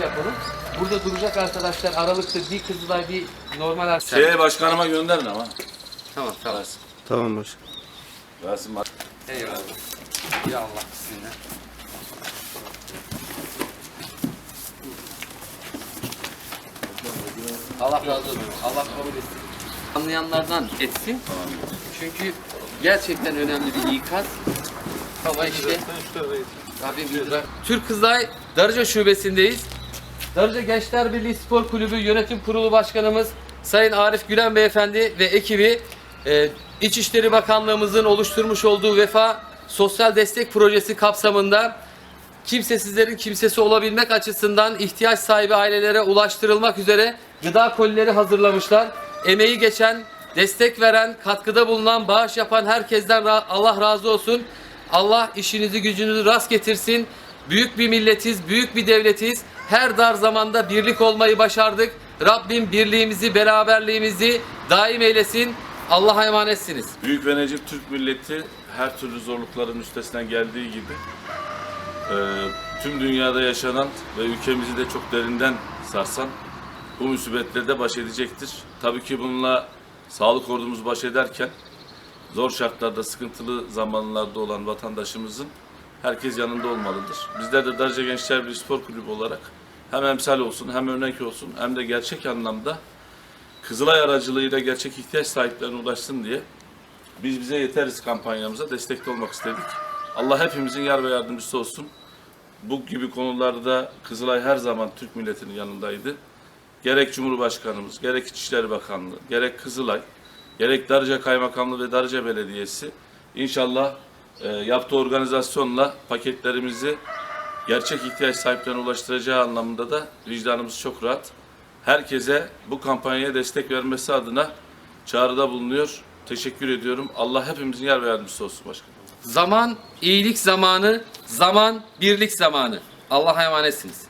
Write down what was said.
şöyle yapalım. Burada duracak arkadaşlar aralıkta bir Kızılay bir normal arkadaşlar. Şeye başkanıma gönderin ama. Tamam tamam. Versin. Tamam başkanım. Versin bak. Eyvallah. Ya Allah bismillah. Allah razı olsun. Allah kabul etsin. Anlayanlardan etsin. Çünkü gerçekten önemli bir ikaz. Ama işte Rabbim idrak. Türk Kızılay Darıca Şubesindeyiz. Darıca Gençler Birliği Spor Kulübü Yönetim Kurulu Başkanımız Sayın Arif Gülen Beyefendi ve ekibi e, İçişleri Bakanlığımızın oluşturmuş olduğu Vefa Sosyal Destek Projesi kapsamında kimsesizlerin kimsesi olabilmek açısından ihtiyaç sahibi ailelere ulaştırılmak üzere gıda kolileri hazırlamışlar. Emeği geçen, destek veren, katkıda bulunan, bağış yapan herkesten Allah razı olsun. Allah işinizi gücünüzü rast getirsin. Büyük bir milletiz, büyük bir devletiz. Her dar zamanda birlik olmayı başardık. Rabbim birliğimizi, beraberliğimizi daim eylesin. Allah'a emanetsiniz. Büyük ve necip Türk milleti her türlü zorlukların üstesinden geldiği gibi e, tüm dünyada yaşanan ve ülkemizi de çok derinden sarsan bu musibetle de baş edecektir. Tabii ki bununla sağlık ordumuz baş ederken zor şartlarda, sıkıntılı zamanlarda olan vatandaşımızın herkes yanında olmalıdır. Bizler de Darıca Gençler Birliği Spor Kulübü olarak hem emsal olsun hem örnek olsun hem de gerçek anlamda Kızılay aracılığıyla gerçek ihtiyaç sahiplerine ulaşsın diye biz bize yeteriz kampanyamıza destekli olmak istedik. Allah hepimizin yar ve yardımcısı olsun. Bu gibi konularda Kızılay her zaman Türk milletinin yanındaydı. Gerek Cumhurbaşkanımız, gerek İçişleri Bakanlığı, gerek Kızılay, gerek Darıca Kaymakamlığı ve Darıca Belediyesi inşallah e, yaptığı organizasyonla paketlerimizi gerçek ihtiyaç sahiplerine ulaştıracağı anlamında da vicdanımız çok rahat. Herkese bu kampanyaya destek vermesi adına çağrıda bulunuyor. Teşekkür ediyorum. Allah hepimizin yar ve yardımcısı olsun başkanım. Zaman iyilik zamanı, zaman birlik zamanı. Allah'a emanetsiniz.